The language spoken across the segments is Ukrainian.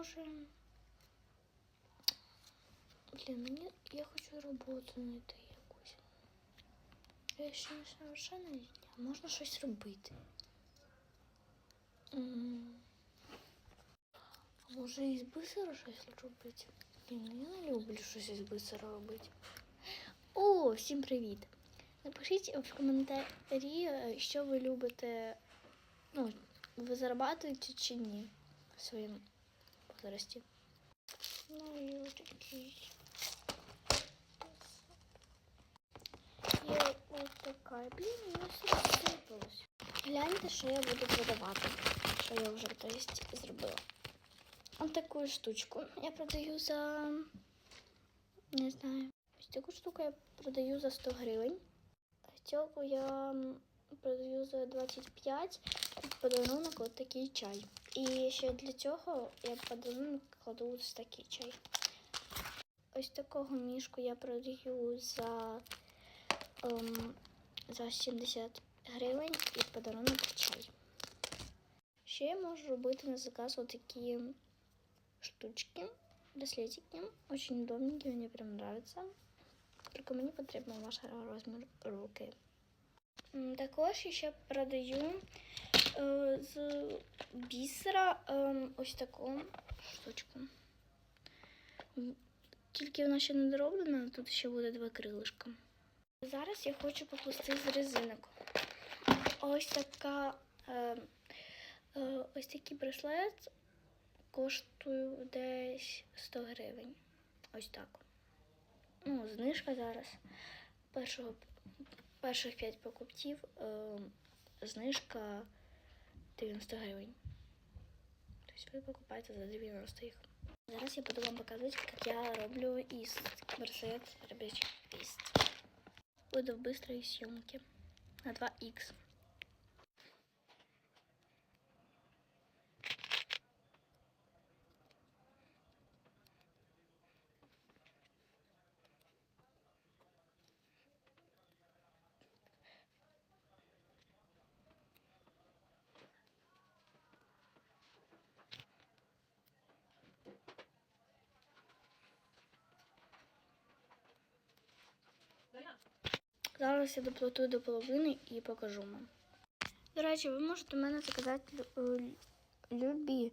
може. Блін, мені я хочу роботу знайти якусь. Я ще не совершенно можна щось робити. М. А може із бисера щось робити? Блін, я не люблю щось із бисера робити. О, всім привіт! Напишіть в коментарі, що ви любите. Ну, ви зарабатуєте чи ні в возрасті. Ну і ось такий. Є ось така. Блін, я все розсипалось. Гляньте, що я буду продавати. Що я вже то есть, зробила. Ось таку штучку я продаю за. Не знаю. Ось таку штуку я продаю за 100 гривень. Цього я продаю за 25 в подарунок от такий чай. І ще для цього я в подарунок кладу ось такий чай. Ось такого мішку я продаю за, ем, за 70 гривень і подарунок чай. Ще я можу робити на заказ отакі штучки, браслетики. Очень удобненькі, мені прям нравятся. Тільки мені потрібен ваш розмір руки. Також ще продаю з бісера е, ось таку штучку. Тільки вона ще не дороблена, тут ще буде два крилишка. Зараз я хочу поплести з резинок. Ось така е, е, ось такий браслет коштує десь 100 гривень. Ось так. Ну, знижка зараз. Першого, перших 5 покупців е, знижка 90 гривень. Тобто ви покупаєте за 90 їх. Зараз я буду вам показувати, як я роблю із браслет рабочих лист. Буду в быстрой съемке на 2х. Зараз я доплатую до половини і покажу вам. До речі, ви можете мене заказати е, любі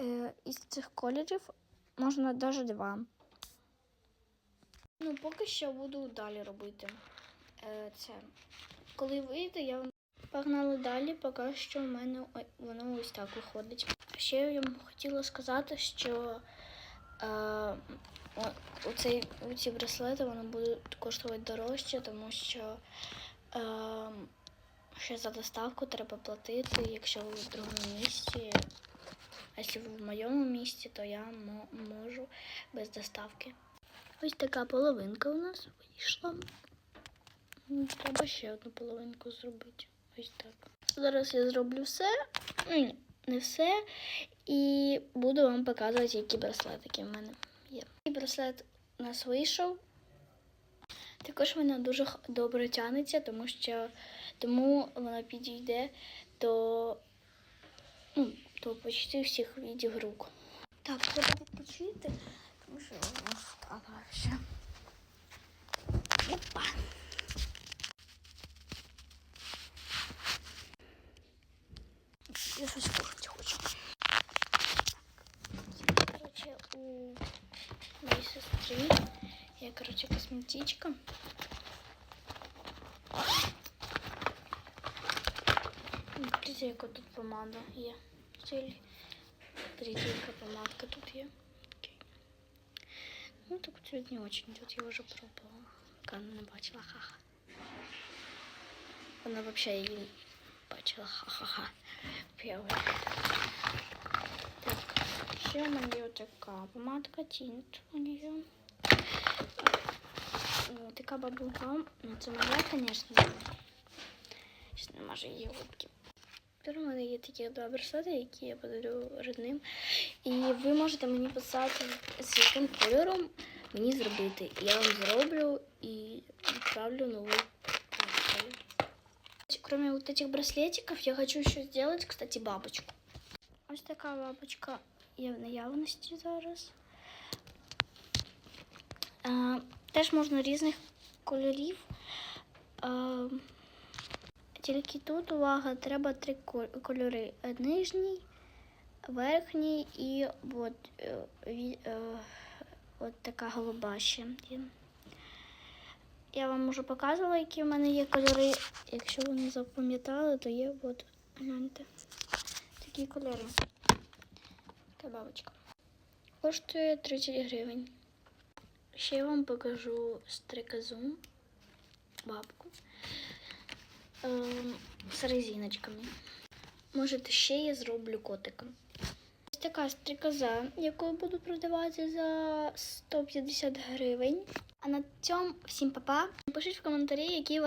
е, із цих кольорів. Можна навіть два. Ну, поки що буду далі робити е, це. Коли вийде, я вам погнали далі, поки що в мене воно ось так виходить. Ще я вам хотіла сказати, що е, о- оцей, ці браслети вони будуть коштувати дорожче, тому що е, ще за доставку треба платити, якщо ви в другому місці. А якщо ви в моєму місті, то я мо- можу без доставки. Ось така половинка у нас вийшла. Треба ще одну половинку зробити. Ось так. Зараз я зроблю все. Ну, ні, не все. І буду вам показувати, які браслетики в мене є. І браслет у нас вийшов. Також вона дуже добре тягнеться, тому що тому вона підійде до, ну, до почти всіх видів рук. Так, треба відпочити, тому що вона встала. моей сестры. Я, короче, косметичка. Смотрите, яка тут помада є. Ціль. Смотрите, яка помадка тут є. Окей. Ну, так цвет не очень идет, я уже пробовала. Пока не бачила, ха-ха. Вона вообще її не бачила, ха-ха-ха. Первый. Так, ще у мене є така помадка тінт у нее. Ну, така баблгам. Ну, це моя, звісно. Ще нема ж її губки. Тепер у мене є такі два браслети, які я подарю родним. І ви можете мені писати, з яким кольором мені зробити. Я вам зроблю і відправлю нову пошту. Кроме вот этих браслетиков, я хочу еще сделать, кстати, бабочку. Ось така бабочка є в наявності зараз. Е, теж можна різних кольорів. Е, тільки тут увага, треба три кольори: Е, нижній, верхній і от, от така голуба ще. Я вам можу показувала, які в мене є кольори. Якщо ви не запам'ятали, то є от гляньте. Такі кольори. Бабочка. Коштує 30 гривень. Ще я вам покажу стрикозу, бабку ем, з резиночками. Можете ще я зроблю котика. Ось така стрикоза, яку я буду продавати за 150 гривень. А на цьому всім па-па. Напишіть в коментарі, які